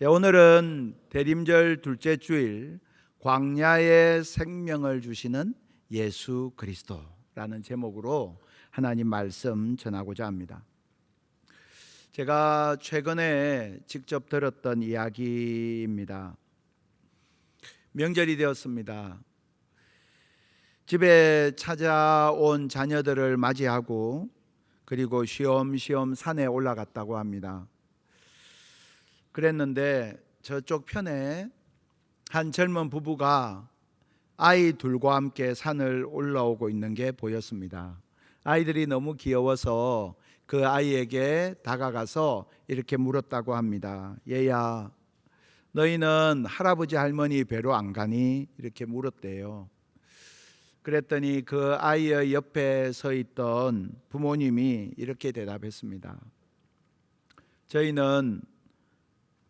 예, 오늘은 대림절 둘째 주일 광야의 생명을 주시는 예수 그리스도라는 제목으로 하나님 말씀 전하고자 합니다. 제가 최근에 직접 들었던 이야기입니다. 명절이 되었습니다. 집에 찾아온 자녀들을 맞이하고 그리고 쉬엄쉬엄 산에 올라갔다고 합니다. 그랬는데 저쪽 편에 한 젊은 부부가 아이 둘과 함께 산을 올라오고 있는 게 보였습니다. 아이들이 너무 귀여워서 그 아이에게 다가가서 이렇게 물었다고 합니다. 얘야, 너희는 할아버지 할머니 뵈러 안 가니? 이렇게 물었대요. 그랬더니 그 아이의 옆에 서 있던 부모님이 이렇게 대답했습니다. 저희는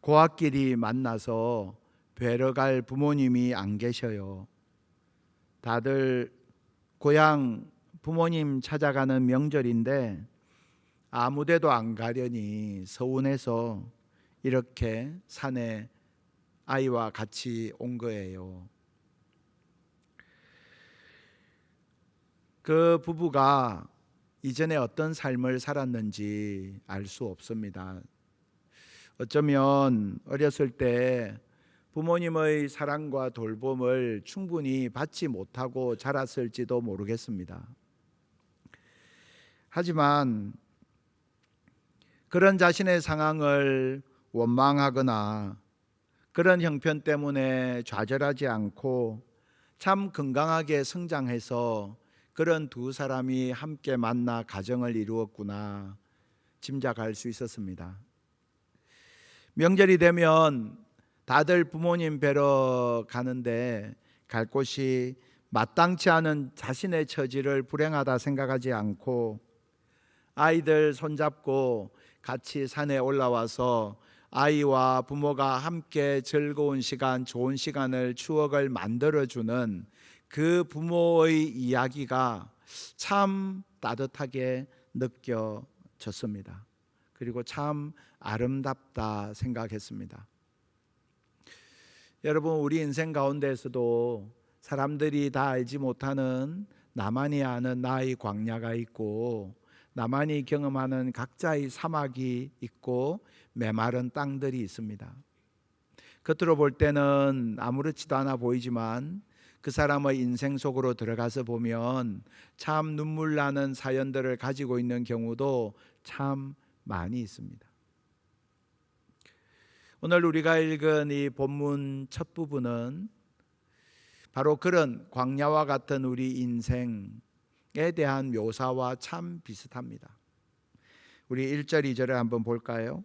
고학길이 만나서 뵈러 갈 부모님이 안 계셔요. 다들 고향 부모님 찾아가는 명절인데 아무데도 안 가려니 서운해서 이렇게 산에 아이와 같이 온 거예요. 그 부부가 이전에 어떤 삶을 살았는지 알 수 없습니다. 어쩌면 어렸을 때 부모님의 사랑과 돌봄을 충분히 받지 못하고 자랐을지도 모르겠습니다. 하지만 그런 자신의 상황을 원망하거나 그런 형편 때문에 좌절하지 않고 참 건강하게 성장해서 그런 두 사람이 함께 만나 가정을 이루었구나 짐작할 수 있었습니다. 명절이 되면 다들 부모님 뵈러 가는데 갈 곳이 마땅치 않은 자신의 처지를 불행하다 생각하지 않고 아이들 손잡고 같이 산에 올라와서 아이와 부모가 함께 즐거운 시간, 좋은 시간을 추억을 만들어 주는 그 부모의 이야기가 참 따뜻하게 느껴졌습니다. 그리고 참 아름답다 생각했습니다. 여러분 우리 인생 가운데에서도 사람들이 다 알지 못하는 나만이 아는 나의 광야가 있고 나만이 경험하는 각자의 사막이 있고 메마른 땅들이 있습니다. 겉으로 볼 때는 아무렇지도 않아 보이지만 그 사람의 인생 속으로 들어가서 보면 참 눈물 나는 사연들을 가지고 있는 경우도 참 많이 있습니다. 오늘 우리가 읽은 이 본문 첫 부분은 바로 그런 광야와 같은 우리 인생에 대한 묘사와 참 비슷합니다. 우리 1절 2절을 한번 볼까요?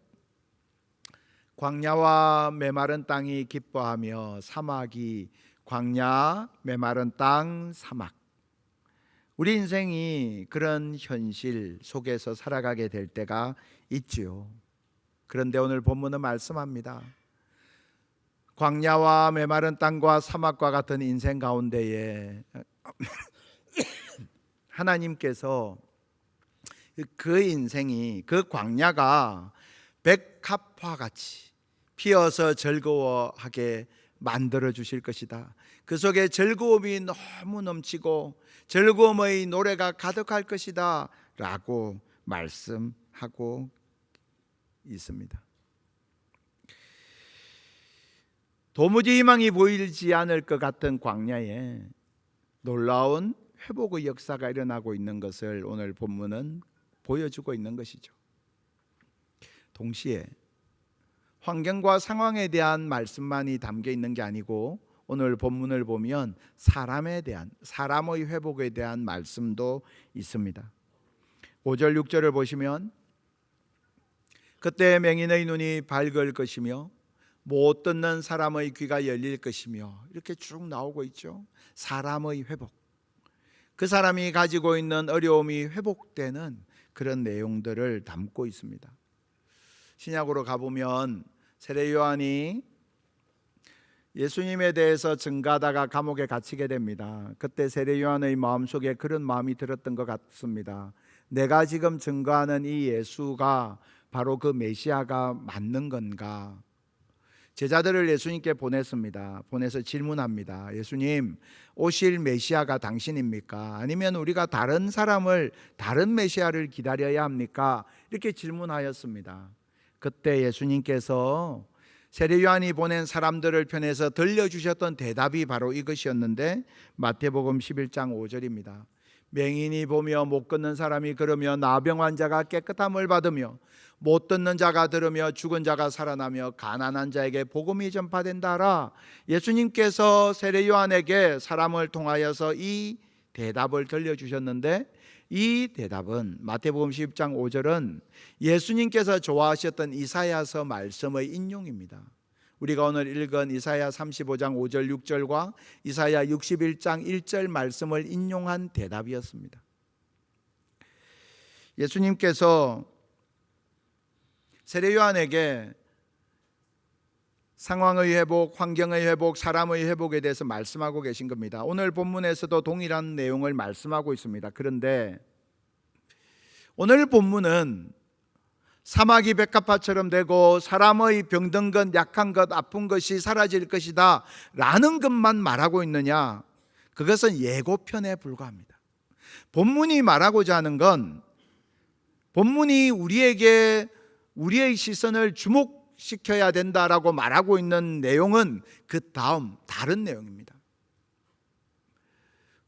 광야와 메마른 땅이 기뻐하며 사막이 광야 메마른 땅 사막 우리 인생이 그런 현실 속에서 살아가게 될 때가 있지요. 그런데 오늘 본문은 말씀합니다. 광야와 메마른 땅과 사막과 같은 인생 가운데에 하나님께서 그 인생이 그 광야가 백합화 같이 피어서 즐거워하게 만들어 주실 것이다. 그 속에 즐거움이 너무 넘치고 즐거움의 노래가 가득할 것이다. 라고 말씀하고 있습니다. 도무지 희망이 보이지 않을 것 같은 광야에 놀라운 회복의 역사가 일어나고 있는 것을 오늘 본문은 보여주고 있는 것이죠. 동시에 환경과 상황에 대한 말씀만이 담겨 있는 게 아니고 오늘 본문을 보면 사람에 대한 사람의 회복에 대한 말씀도 있습니다. 5절 6절을 보시면 그때 맹인의 눈이 밝을 것이며 못 듣는 사람의 귀가 열릴 것이며 이렇게 쭉 나오고 있죠. 사람의 회복. 그 사람이 가지고 있는 어려움이 회복되는 그런 내용들을 담고 있습니다. 신약으로 가보면 세례 요한이 예수님에 대해서 증가하다가 감옥에 갇히게 됩니다. 그때 세례 요한의 마음속에 그런 마음이 들었던 것 같습니다. 내가 지금 증거하는 이 예수가 바로 그 메시아가 맞는 건가? 제자들을 예수님께 보냈습니다. 보내서 질문합니다. 예수님, 오실 메시아가 당신입니까? 아니면 우리가 다른 사람을 다른 메시아를 기다려야 합니까? 이렇게 질문하였습니다. 그때 예수님께서 세례 요한이 보낸 사람들을 편에서 들려주셨던 대답이 바로 이것이었는데 마태복음 11장 5절입니다. 맹인이 보며 못 걷는 사람이 걸으며 나병 환자가 깨끗함을 받으며 못 듣는 자가 들으며 죽은 자가 살아나며 가난한 자에게 복음이 전파된다라. 예수님께서 세례 요한에게 사람을 통하여서 이 대답을 들려주셨는데 이 대답은 마태복음 10장 5절은 예수님께서 좋아하셨던 이사야서 말씀의 인용입니다. 우리가 오늘 읽은 이사야 35장 5절 6절과 이사야 61장 1절 말씀을 인용한 대답이었습니다. 예수님께서 세례 요한에게 상황의 회복, 환경의 회복, 사람의 회복에 대해서 말씀하고 계신 겁니다. 오늘 본문에서도 동일한 내용을 말씀하고 있습니다. 그런데 오늘 본문은 사마귀 백합화처럼 되고 사람의 병든 것, 약한 것, 아픈 것이 사라질 것이다 라는 것만 말하고 있느냐? 그것은 예고편에 불과합니다. 본문이 말하고자 하는 건 본문이 우리에게 우리의 시선을 주목시켜야 된다라고 말하고 있는 내용은 그 다음 다른 내용입니다.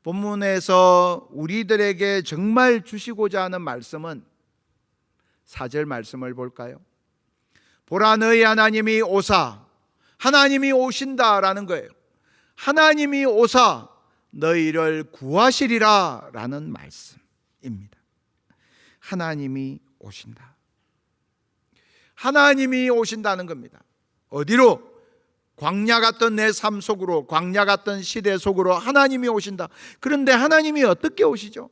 본문에서 우리들에게 정말 주시고자 하는 말씀은 사절 말씀을 볼까요? 보라 너희 하나님이 오사 하나님이 오신다라는 거예요. 하나님이 오사 너희를 구하시리라라는 말씀입니다. 하나님이 오신다. 하나님이 오신다는 겁니다. 어디로? 광야 같던 내 삶 속으로, 광야 같던 시대 속으로 하나님이 오신다. 그런데 하나님이 어떻게 오시죠?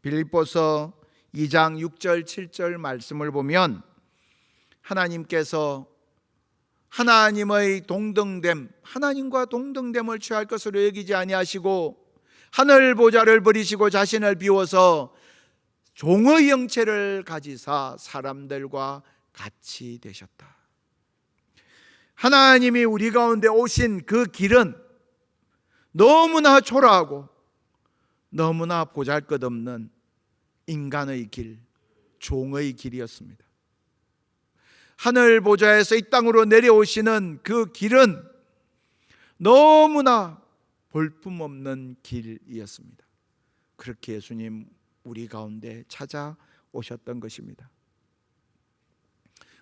빌립보서 2장 6절 7절 말씀을 보면 하나님께서 하나님의 동등됨, 하나님과 동등됨을 취할 것으로 여기지 아니하시고 하늘 보좌를 버리시고 자신을 비워서 종의 형체를 가지사 사람들과 같이 되셨다. 하나님이 우리 가운데 오신 그 길은 너무나 초라하고 너무나 보잘것없는 인간의 길, 종의 길이었습니다. 하늘 보좌에서 이 땅으로 내려오시는 그 길은 너무나 볼품 없는 길이었습니다. 그렇게 예수님 우리 가운데 찾아오셨던 것입니다.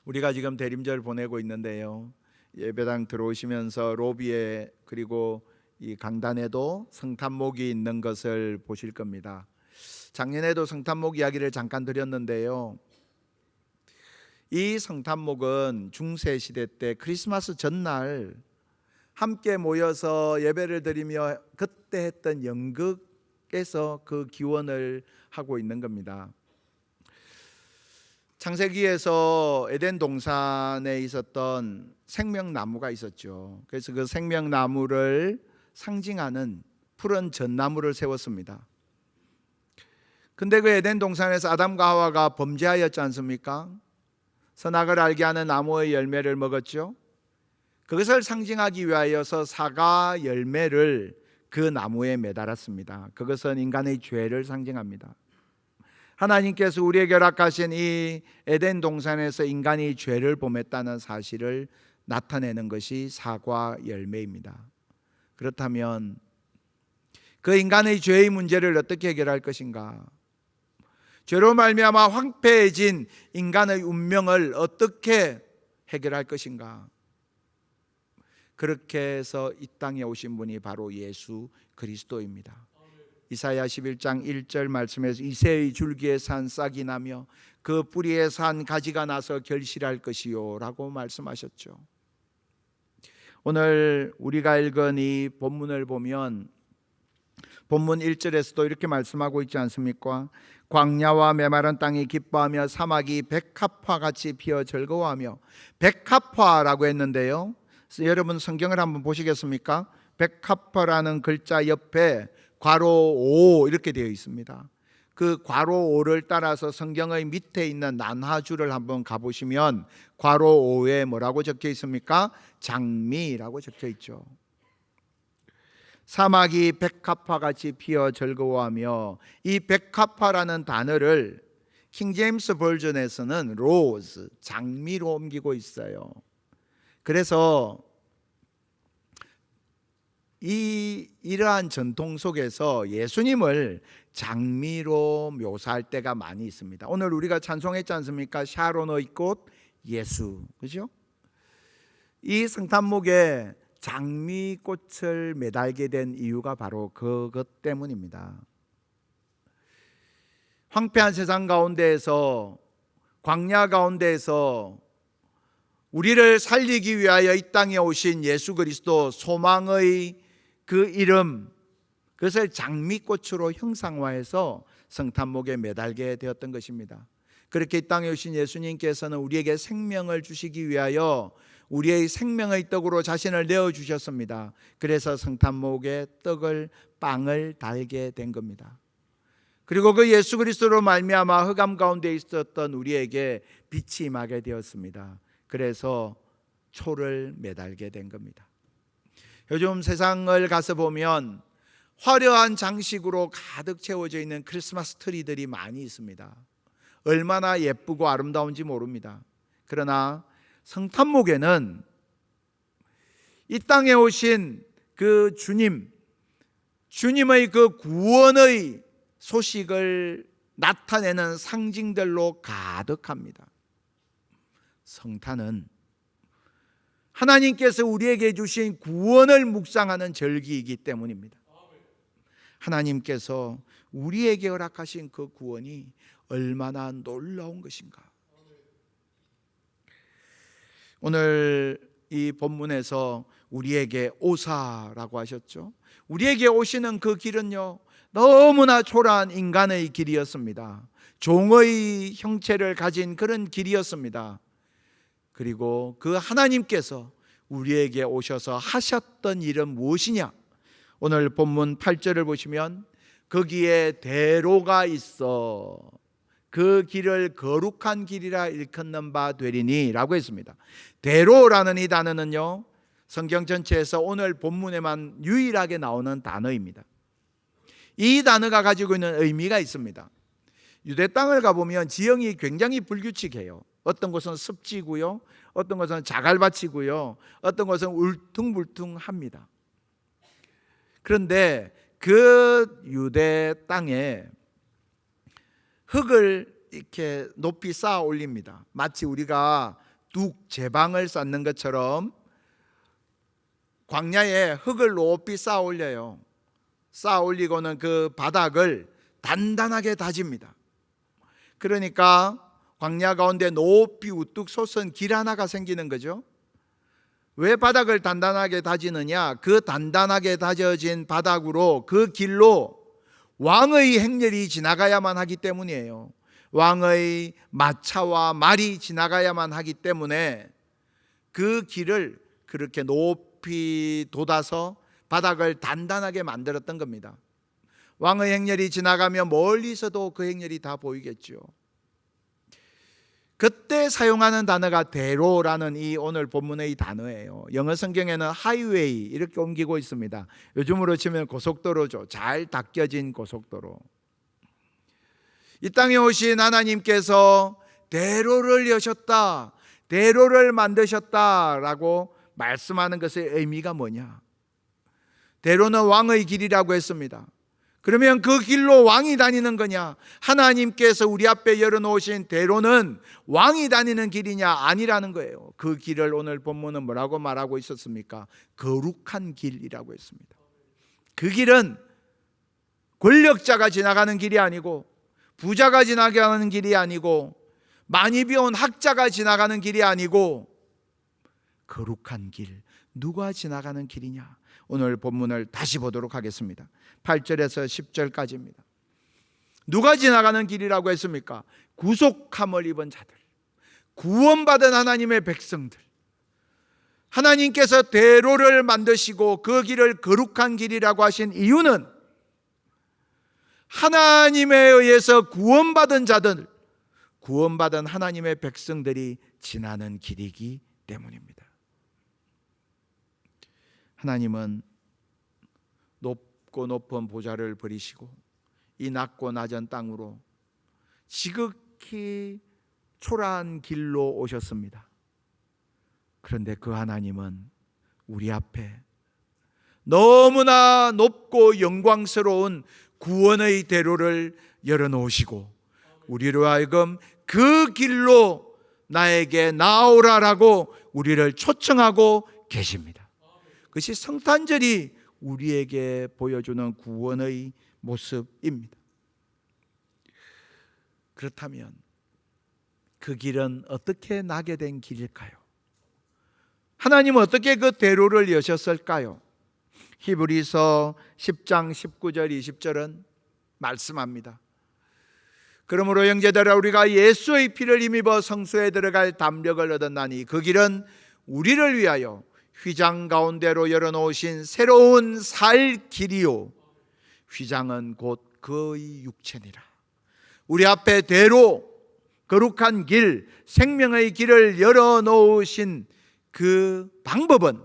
우리가 지금 대림절 보내고 있는데요. 예배당 들어오시면서 로비에 그리고 이 강단에도 성탄목이 있는 것을 보실 겁니다. 작년에도 성탄목 이야기를 잠깐 드렸는데요. 이 성탄목은 중세 시대 때 크리스마스 전날 함께 모여서 예배를 드리며 그때 했던 연극에서 그 기원을 하고 있는 겁니다. 창세기에서 에덴 동산에 있었던 생명나무가 있었죠. 그래서 그 생명나무를 상징하는 푸른 전나무를 세웠습니다. 근데 그 에덴 동산에서 아담과 하와가 범죄하였지 않습니까? 선악을 알게 하는 나무의 열매를 먹었죠. 그것을 상징하기 위하여서 사과 열매를 그 나무에 매달았습니다. 그것은 인간의 죄를 상징합니다. 하나님께서 우리에게 허락하신 이 에덴 동산에서 인간이 죄를 범했다는 사실을 나타내는 것이 사과 열매입니다. 그렇다면 그 인간의 죄의 문제를 어떻게 해결할 것인가? 죄로 말미암아 황폐해진 인간의 운명을 어떻게 해결할 것인가? 그렇게 해서 이 땅에 오신 분이 바로 예수 그리스도입니다. 이사야 11장 1절 말씀에서 이새의 줄기에 산 싹이 나며 그 뿌리에 산 가지가 나서 결실할 것이요라고 말씀하셨죠. 오늘 우리가 읽은 이 본문을 보면 본문 1절에서도 이렇게 말씀하고 있지 않습니까? 광야와 메마른 땅이 기뻐하며 사막이 백합화 같이 피어 즐거워하며 백합화라고 했는데요. 여러분 성경을 한번 보시겠습니까? 백합화라는 글자 옆에 괄호 5 이렇게 되어 있습니다. 그 괄호 5를 따라서 성경의 밑에 있는 난하주를 한번 가보시면 괄호 5에 뭐라고 적혀 있습니까? 장미라고 적혀 있죠. 사막이 백합화 같이 피어 즐거워하며 이 백합화라는 단어를 킹제임스 버전에서는 로즈, 장미로 옮기고 있어요. 그래서 이 이러한 전통 속에서 예수님을 장미로 묘사할 때가 많이 있습니다. 오늘 우리가 찬송했지 않습니까? 샤론의 꽃 예수. 그죠? 이 성탄목에 장미꽃을 매달게 된 이유가 바로 그것 때문입니다. 황폐한 세상 가운데에서 광야 가운데에서 우리를 살리기 위하여 이 땅에 오신 예수 그리스도 소망의 그 이름 그것을 장미꽃으로 형상화해서 성탄목에 매달게 되었던 것입니다. 그렇게 이 땅에 오신 예수님께서는 우리에게 생명을 주시기 위하여 우리의 생명의 떡으로 자신을 내어 주셨습니다. 그래서 성탄목에 떡을 빵을 달게 된 겁니다. 그리고 그 예수 그리스도로 말미암아 흑암 가운데 있었던 우리에게 빛이 임하게 되었습니다. 그래서 초를 매달게 된 겁니다. 요즘 세상을 가서 보면 화려한 장식으로 가득 채워져 있는 크리스마스 트리들이 많이 있습니다. 얼마나 예쁘고 아름다운지 모릅니다. 그러나 성탄목에는 이 땅에 오신 그 주님, 주님의 그 구원의 소식을 나타내는 상징들로 가득합니다. 성탄은 하나님께서 우리에게 주신 구원을 묵상하는 절기이기 때문입니다. 하나님께서 우리에게 허락하신 그 구원이 얼마나 놀라운 것인가. 오늘 이 본문에서 우리에게 오사라고 하셨죠. 우리에게 오시는 그 길은요, 너무나 초라한 인간의 길이었습니다. 종의 형체를 가진 그런 길이었습니다. 그리고 그 하나님께서 우리에게 오셔서 하셨던 일은 무엇이냐? 오늘 본문 8절을 보시면 거기에 대로가 있어 그 길을 거룩한 길이라 일컫는 바 되리니라고 했습니다. 대로라는 이 단어는요. 성경 전체에서 오늘 본문에만 유일하게 나오는 단어입니다. 이 단어가 가지고 있는 의미가 있습니다. 유대 땅을 가보면 지형이 굉장히 불규칙해요. 어떤 곳은 습지고요. 어떤 곳은 자갈밭이고요. 어떤 곳은 울퉁불퉁합니다. 그런데 그 유대 땅에 흙을 이렇게 높이 쌓아 올립니다. 마치 우리가 둑 제방을 쌓는 것처럼 광야에 흙을 높이 쌓아 올려요. 쌓아 올리고는 그 바닥을 단단하게 다집니다. 그러니까 광야 가운데 높이 우뚝 솟은 길 하나가 생기는 거죠. 왜 바닥을 단단하게 다지느냐? 그 단단하게 다져진 바닥으로 그 길로 왕의 행렬이 지나가야만 하기 때문이에요. 왕의 마차와 말이 지나가야만 하기 때문에 그 길을 그렇게 높이 돋아서 바닥을 단단하게 만들었던 겁니다. 왕의 행렬이 지나가면 멀리서도 그 행렬이 다 보이겠죠. 그때 사용하는 단어가 대로라는 이 오늘 본문의 이 단어예요. 영어 성경에는 하이웨이 이렇게 옮기고 있습니다. 요즘으로 치면 고속도로죠. 잘 닦여진 고속도로. 이 땅에 오신 하나님께서 대로를 여셨다. 대로를 만드셨다라고 말씀하는 것의 의미가 뭐냐? 대로는 왕의 길이라고 했습니다. 그러면 그 길로 왕이 다니는 거냐? 하나님께서 우리 앞에 열어놓으신 대로는 왕이 다니는 길이냐? 아니라는 거예요. 그 길을 오늘 본문은 뭐라고 말하고 있었습니까? 거룩한 길이라고 했습니다. 그 길은 권력자가 지나가는 길이 아니고 부자가 지나가는 길이 아니고 많이 배운 학자가 지나가는 길이 아니고 거룩한 길, 누가 지나가는 길이냐? 오늘 본문을 다시 보도록 하겠습니다. 8절에서 10절까지입니다. 누가 지나가는 길이라고 했습니까? 구속함을 입은 자들, 구원받은 하나님의 백성들. 하나님께서 대로를 만드시고 그 길을 거룩한 길이라고 하신 이유는 하나님에 의해서 구원받은 자들, 구원받은 하나님의 백성들이 지나는 길이기 때문입니다. 하나님은 높고 높은 보좌를 버리시고 이 낮고 낮은 땅으로 지극히 초라한 길로 오셨습니다. 그런데 그 하나님은 우리 앞에 너무나 높고 영광스러운 구원의 대로를 열어놓으시고 우리로 하여금 그 길로 나에게 나오라라고 우리를 초청하고 계십니다. 그것이 성탄절이 우리에게 보여주는 구원의 모습입니다. 그렇다면 그 길은 어떻게 나게 된 길일까요? 하나님은 어떻게 그 대로를 여셨을까요? 히브리서 10장 19절 20절은 말씀합니다. 그러므로 형제들아 우리가 예수의 피를 힘입어 성소에 들어갈 담력을 얻었나니 그 길은 우리를 위하여 휘장 가운데로 열어놓으신 새로운 살 길이요 휘장은 곧 그의 육체니라 우리 앞에 대로 거룩한 길 생명의 길을 열어놓으신 그 방법은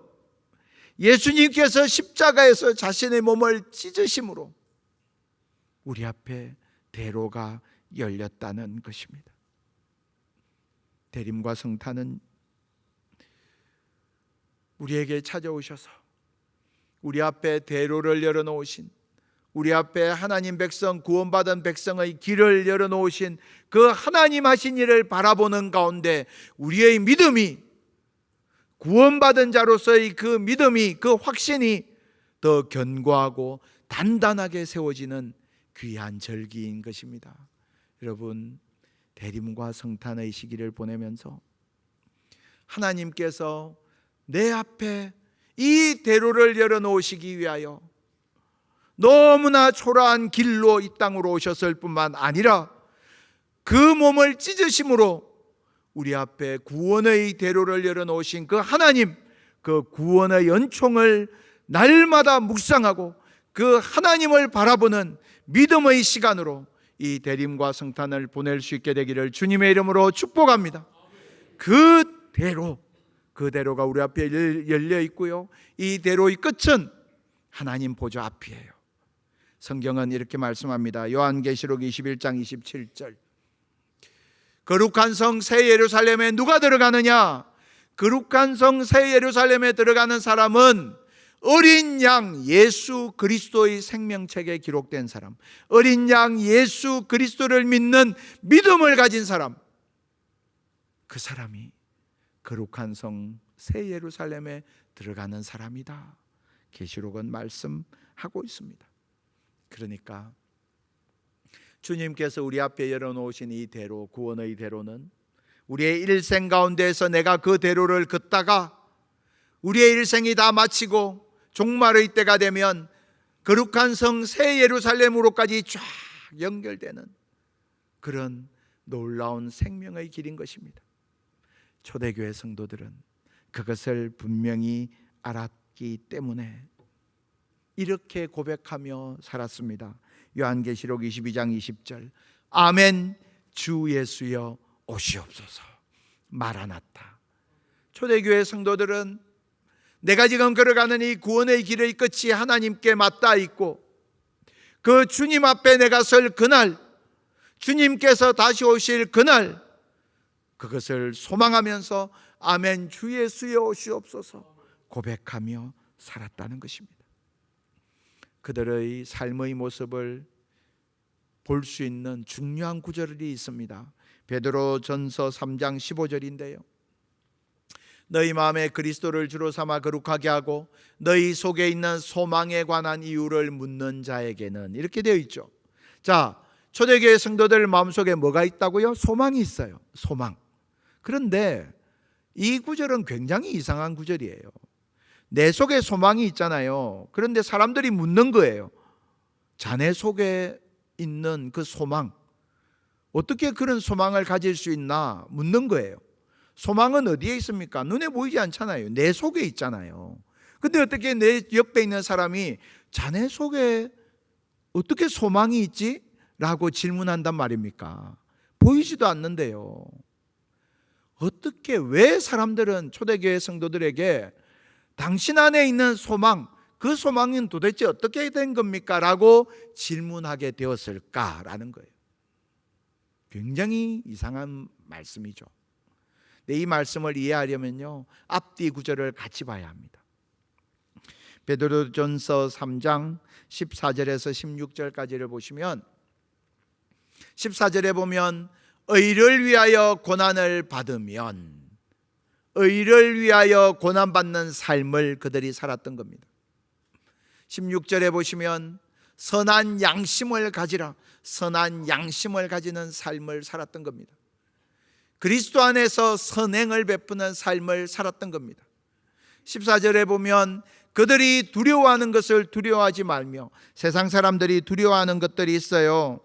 예수님께서 십자가에서 자신의 몸을 찢으심으로 우리 앞에 대로가 열렸다는 것입니다. 대림과 성탄은 우리에게 찾아오셔서 우리 앞에 대로를 열어놓으신 우리 앞에 하나님 백성 구원받은 백성의 길을 열어놓으신 그 하나님 하신 일을 바라보는 가운데 우리의 믿음이 구원받은 자로서의 그 믿음이 그 확신이 더 견고하고 단단하게 세워지는 귀한 절기인 것입니다. 여러분 대림과 성탄의 시기를 보내면서 하나님께서 내 앞에 이 대로를 열어놓으시기 위하여 너무나 초라한 길로 이 땅으로 오셨을 뿐만 아니라 그 몸을 찢으심으로 우리 앞에 구원의 대로를 열어놓으신 그 하나님, 그 구원의 연총을 날마다 묵상하고 그 하나님을 바라보는 믿음의 시간으로 이 대림과 성탄을 보낼 수 있게 되기를 주님의 이름으로 축복합니다. 그 대로, 그 대로가 우리 앞에 열려 있고요. 이 대로의 끝은 하나님 보좌 앞이에요. 성경은 이렇게 말씀합니다. 요한계시록 21장 27절. 거룩한 성 새 예루살렘에 누가 들어가느냐? 거룩한 성 새 예루살렘에 들어가는 사람은 어린 양 예수 그리스도의 생명책에 기록된 사람, 어린 양 예수 그리스도를 믿는 믿음을 가진 사람, 그 사람이 거룩한 성 새 예루살렘에 들어가는 사람이다. 계시록은 말씀하고 있습니다. 그러니까 주님께서 우리 앞에 열어 놓으신 이 대로 구원의 대로는 우리의 일생 가운데에서 내가 그 대로를 걷다가 우리의 일생이 다 마치고 종말의 때가 되면 거룩한 성 새 예루살렘으로까지 쫙 연결되는 그런 놀라운 생명의 길인 것입니다. 초대교회 성도들은 그것을 분명히 알았기 때문에 이렇게 고백하며 살았습니다. 요한계시록 22장 20절. 아멘 주 예수여 오시옵소서. 마라나타. 초대교회 성도들은 내가 지금 걸어가는 이 구원의 길의 끝이 하나님께 맞닿아 있고 그 주님 앞에 내가 설 그날 주님께서 다시 오실 그날 그것을 소망하면서 아멘 주 예수여 오시옵소서 고백하며 살았다는 것입니다. 그들의 삶의 모습을 볼 수 있는 중요한 구절이 있습니다. 베드로 전서 3장 15절인데요. 너희 마음에 그리스도를 주로 삼아 거룩하게 하고 너희 속에 있는 소망에 관한 이유를 묻는 자에게는 이렇게 되어 있죠. 자, 초대교회 성도들 마음속에 뭐가 있다고요? 소망이 있어요. 소망. 그런데 이 구절은 굉장히 이상한 구절이에요. 내 속에 소망이 있잖아요. 그런데 사람들이 묻는 거예요. 자네 속에 있는 그 소망. 어떻게 그런 소망을 가질 수 있나 묻는 거예요. 소망은 어디에 있습니까? 눈에 보이지 않잖아요. 내 속에 있잖아요. 근데 어떻게 내 옆에 있는 사람이 자네 속에 어떻게 소망이 있지? 라고 질문한단 말입니까? 보이지도 않는데요. 어떻게 왜 사람들은 초대교회 성도들에게 당신 안에 있는 소망, 그 소망은 도대체 어떻게 된 겁니까? 라고 질문하게 되었을까라는 거예요. 굉장히 이상한 말씀이죠. 네, 이 말씀을 이해하려면요. 앞뒤 구절을 같이 봐야 합니다. 베드로전서 3장 14절에서 16절까지를 보시면 14절에 보면 의를 위하여 고난을 받으면 의를 위하여 고난 받는 삶을 그들이 살았던 겁니다. 16절에 보시면 선한 양심을 가지라 선한 양심을 가지는 삶을 살았던 겁니다. 그리스도 안에서 선행을 베푸는 삶을 살았던 겁니다. 14절에 보면 그들이 두려워하는 것을 두려워하지 말며 세상 사람들이 두려워하는 것들이 있어요.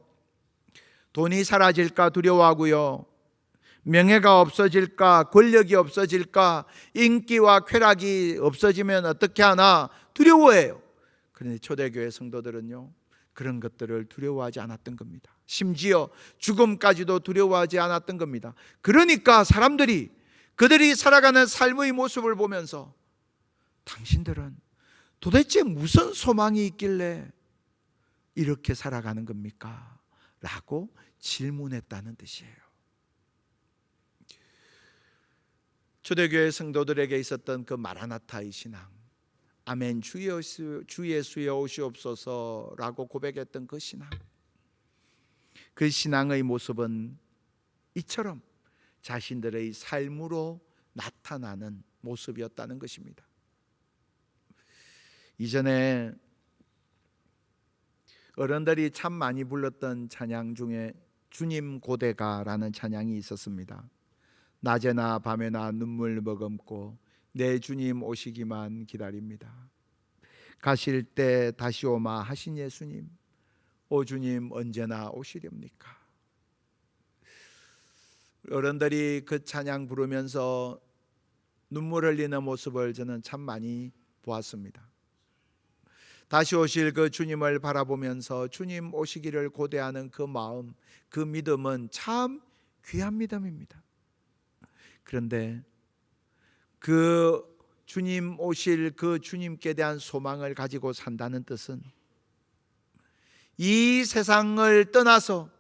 돈이 사라질까 두려워하고요. 명예가 없어질까, 권력이 없어질까, 인기와 쾌락이 없어지면 어떻게 하나 두려워해요. 그런데 초대교회 성도들은요, 그런 것들을 두려워하지 않았던 겁니다. 심지어 죽음까지도 두려워하지 않았던 겁니다. 그러니까 사람들이 그들이 살아가는 삶의 모습을 보면서 당신들은 도대체 무슨 소망이 있길래 이렇게 살아가는 겁니까? 라고 질문했다는 뜻이에요. 초대교회 성도들에게 있었던 그 마라나타의 신앙, 아멘 주 예수 주 예수여 오시옵소서라고 고백했던 그 신앙, 그 신앙의 모습은 이처럼 자신들의 삶으로 나타나는 모습이었다는 것입니다. 이전에 어른들이 참 많이 불렀던 찬양 중에 주님 고대가라는 찬양이 있었습니다. 낮에나 밤에나 눈물 머금고 내 주님 오시기만 기다립니다. 가실 때 다시 오마 하신 예수님, 오 주님 언제나 오시렵니까? 어른들이 그 찬양 부르면서 눈물 흘리는 모습을 저는 참 많이 보았습니다. 다시 오실 그 주님을 바라보면서 주님 오시기를 고대하는 그 마음, 그 믿음은 참 귀한 믿음입니다. 그런데 그 주님 오실 그 주님께 대한 소망을 가지고 산다는 뜻은 이 세상을 떠나서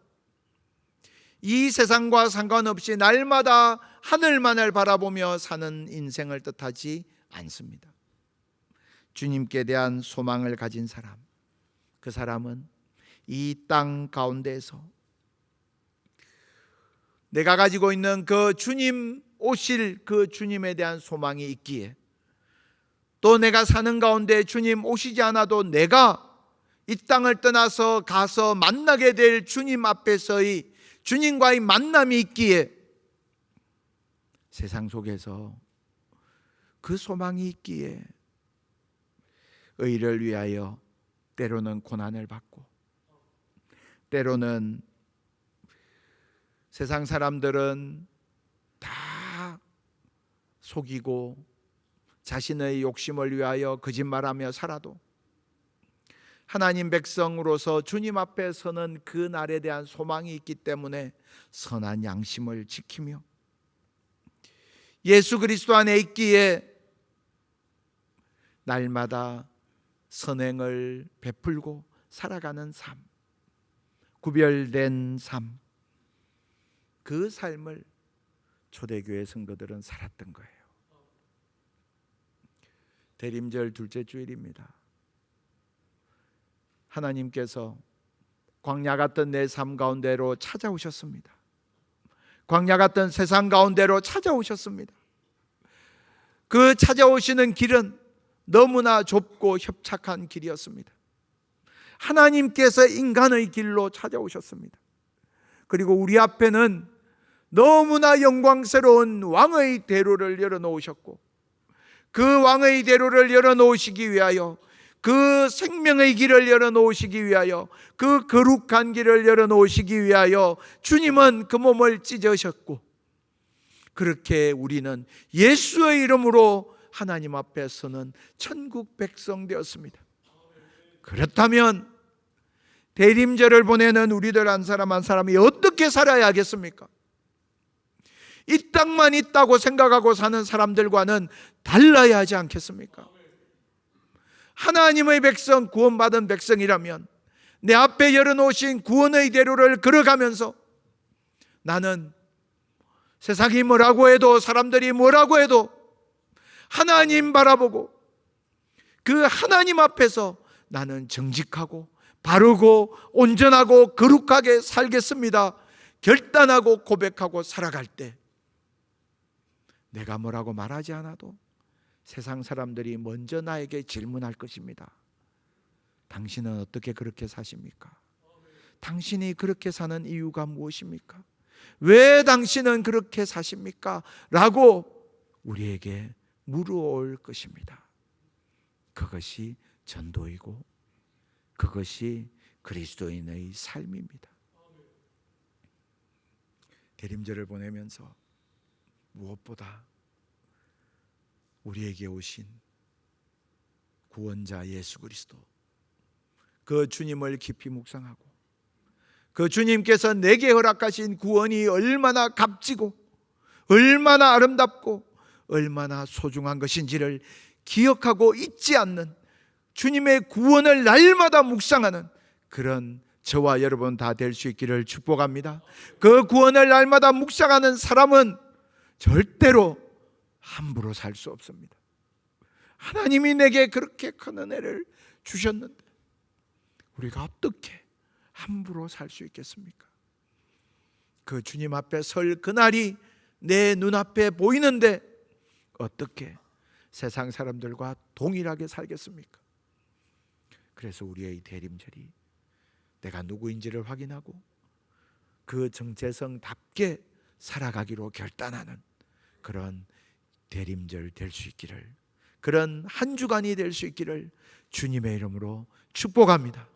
이 세상과 상관없이 날마다 하늘만을 바라보며 사는 인생을 뜻하지 않습니다. 주님께 대한 소망을 가진 사람, 그 사람은 이 땅 가운데서 내가 가지고 있는 그 주님 오실 그 주님에 대한 소망이 있기에 또 내가 사는 가운데 주님 오시지 않아도 내가 이 땅을 떠나서 가서 만나게 될 주님 앞에서의 주님과의 만남이 있기에 세상 속에서 그 소망이 있기에 의를 위하여 때로는 고난을 받고 때로는 세상 사람들은 다 속이고 자신의 욕심을 위하여 거짓말하며 살아도 하나님 백성으로서 주님 앞에 서는 그 날에 대한 소망이 있기 때문에 선한 양심을 지키며 예수 그리스도 안에 있기에 날마다 선행을 베풀고 살아가는 삶, 구별된 삶, 그 삶을 초대교회 성도들은 살았던 거예요. 대림절 둘째 주일입니다. 하나님께서 광야 같던 내 삶 가운데로 찾아오셨습니다. 광야 같던 세상 가운데로 찾아오셨습니다. 그 찾아오시는 길은 너무나 좁고 협착한 길이었습니다. 하나님께서 인간의 길로 찾아오셨습니다. 그리고 우리 앞에는 너무나 영광스러운 왕의 대로를 열어놓으셨고 그 왕의 대로를 열어놓으시기 위하여 그 생명의 길을 열어놓으시기 위하여 그 거룩한 길을 열어놓으시기 위하여 주님은 그 몸을 찢으셨고 그렇게 우리는 예수의 이름으로 하나님 앞에서는 천국 백성 되었습니다. 그렇다면 대림절을 보내는 우리들 한 사람 한 사람이 어떻게 살아야 하겠습니까? 이 땅만 있다고 생각하고 사는 사람들과는 달라야 하지 않겠습니까? 하나님의 백성, 구원받은 백성이라면 내 앞에 열어놓으신 구원의 대로를 걸어가면서 나는 세상이 뭐라고 해도 사람들이 뭐라고 해도 하나님 바라보고 그 하나님 앞에서 나는 정직하고 바르고 온전하고 거룩하게 살겠습니다. 결단하고 고백하고 살아갈 때 내가 뭐라고 말하지 않아도 세상 사람들이 먼저 나에게 질문할 것입니다. 당신은 어떻게 그렇게 사십니까? 당신이 그렇게 사는 이유가 무엇입니까? 왜 당신은 그렇게 사십니까? 라고 우리에게 물어올 것입니다. 그것이 전도이고 그것이 그리스도인의 삶입니다. 대림절을 보내면서 무엇보다 우리에게 오신 구원자 예수 그리스도 그 주님을 깊이 묵상하고 그 주님께서 내게 허락하신 구원이 얼마나 값지고 얼마나 아름답고 얼마나 소중한 것인지를 기억하고 잊지 않는 주님의 구원을 날마다 묵상하는 그런 저와 여러분 다 될 수 있기를 축복합니다. 그 구원을 날마다 묵상하는 사람은 절대로 함부로 살 수 없습니다. 하나님이 내게 그렇게 큰 은혜를 주셨는데 우리가 어떻게 함부로 살 수 있겠습니까? 그 주님 앞에 설 그날이 내 눈앞에 보이는데 어떻게 세상 사람들과 동일하게 살겠습니까? 그래서 우리의 대림절이 내가 누구인지를 확인하고 그 정체성답게 살아가기로 결단하는 그런 대림절 될 수 있기를 그런 한 주간이 될 수 있기를 주님의 이름으로 축복합니다.